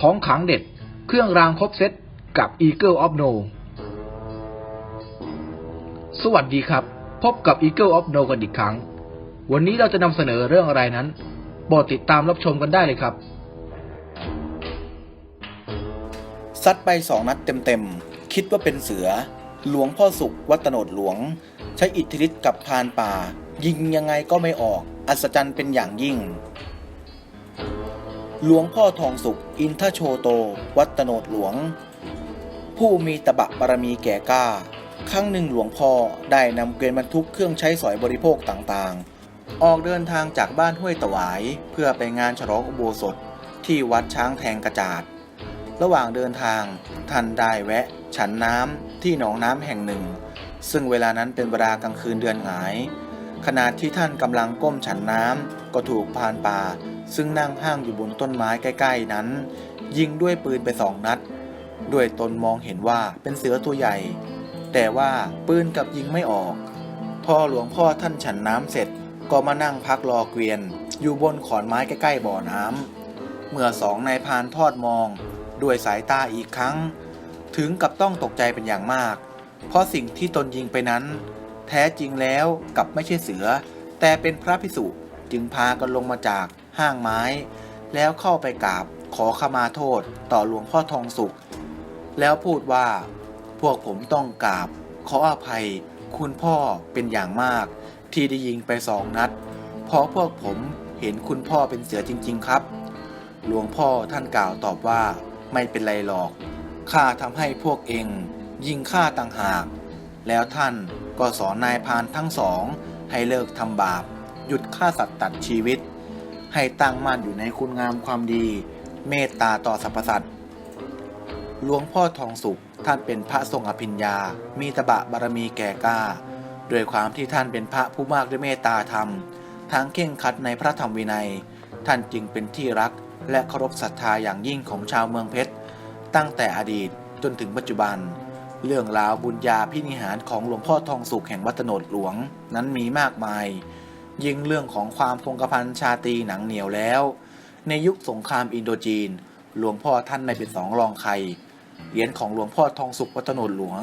ของขังเด็ด เครื่องรางครบเซตกับ Eagle of No สวัสดีครับ พบกับ Eagle of No กันอีกครั้ง วันนี้เราจะนำเสนอเรื่องอะไรนั้นโปรดติดตามรับชมกันได้เลยครับ ซัดไปสองนัดเต็มๆ คิดว่าเป็นเสือ หลวงพ่อสุขวัตโนดหลวง ใช้อิทธิฤทธิ์กับพานป่า ยิงยังไงก็ไม่ออก อัศจรรย์เป็นอย่างยิ่ง หลวงพ่อทองสุข อินทโชโต วัตโนดหลวง ผู้มีตบะบารมีแก่กล้า ครั้งหนึ่งหลวงพ่อได้นำเกวียนบรรทุกเครื่องใช้สอยบริโภคต่างๆ ออกเดินทางจากบ้านห้วยตวาย เพื่อไปงานฉลองอุโบสถที่วัดช้างแทงกระจาด ระหว่างเดินทางท่านได้แวะ ฉันน้ำที่หนองน้ำแห่งหนึ่ง ซึ่งเวลานั้นเป็นเวลากลางคืนเดือนหงาย ขณะที่ท่านกำลังก้มฉันน้ำก็ถูกพานป่า ซึ่งนั่งห้างอยู่บนต้นไม้ใกล้ ๆนั้น ยิงด้วยปืนไปสองนัด ด้วยตนมองเห็นว่าเป็นเสือตัวใหญ่ แต่ว่าปืนกับยิงไม่ออก พอหลวงพ่อท่านฉันน้ำเสร็จก็มานั่งพักรอเกวียน อยู่บนขอนไม้ใกล้ๆบ่อน้ำเมื่อสองนายพานทอดมอง ด้วยสายตาอีกครั้ง ถึงกับต้องตกใจเป็นอย่างมาก เพราะสิ่งที่ตนยิงไปนั้น แท้จริงแล้วกลับไม่ใช่เสือ แต่เป็นพระพิสุจึงพากันลงมาจากห้างไม้ แล้วเข้าไปกราบขอขมาโทษต่อหลวงพ่อทองสุข แล้วพูดว่า พวกผมต้องกราบ ขออภัย คุณพ่อเป็นอย่างมาก ที่ได้ยิงไปสองนัด เพราะพวกผมเห็นคุณพ่อเป็นเสือจริง ๆ ครับ หลวงพ่อท่านกล่าวตอบว่าไม่เป็นไรหรอกข้าทำให้พวกเอง ยิงข้าต่างหาก แล้วท่าน ก็สอนนายพานทั้งสอง ให้เลิกทำบาป หยุดฆ่าสัตว์ตัดชีวิต ให้ตั้งมั่นอยู่ในคุณงามความดี เมตตาต่อสรรพสัตว์หลวงพ่อทองสุขท่านเป็นพระทรงอภิญญา มีตบะบารมีแก่กล้าด้วยความที่ท่านเป็นพระผู้มากด้วยเมตตาธรรม ทั้งเข่งขัดในพระธรรมวินัย ท่านจึงเป็นที่รักและเคารพศรัทธาอย่างยิ่งของชาวเมืองเพชร ตั้งแต่อดีตจนถึงปัจจุบัน เรื่องราวบุญญาพินิหารของหลวงพ่อทองสุขแห่งวัดโนดหลวงนั้นมีมากมาย ยิ่งเรื่องของความพงกพันชาตีหนังเหนียวแล้ว ในยุคสงครามอินโดจีน หลวงพ่อท่านไม่เป็นสองรองใคร เหรียญของหลวงพ่อทองสุขวัดโนดหลวง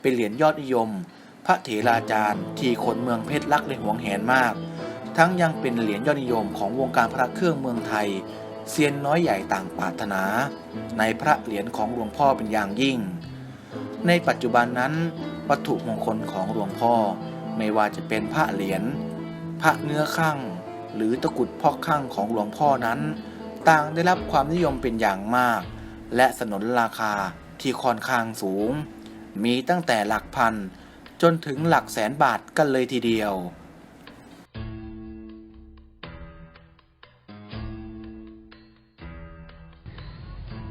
เป็นเหรียญยอดนิยม พระเถราจารย์ที่คนเมืองเพชรรักและหวงแหนมาก ทั้งยังเป็นเหรียญยอดนิยมของวงการพระเครื่องเมืองไทยเซียนน้อยใหญ่ต่างปรารถนา ในพระเหรียญของหลวงพ่อเป็นอย่างยิ่ง ในปัจจุบันนั้น วัตถุมงคลของหลวงพ่อ ไม่ว่าจะเป็นพระเหรียญพระเนื้อข้างหรือตะกุดพอกข้างของหลวงพ่อนั้น ต่างได้รับความนิยมเป็นอย่างมาก และสนนราคาที่ค่อนข้างสูง มีตั้งแต่หลักพันจนถึงหลักแสนบาทกันเลยทีเดียว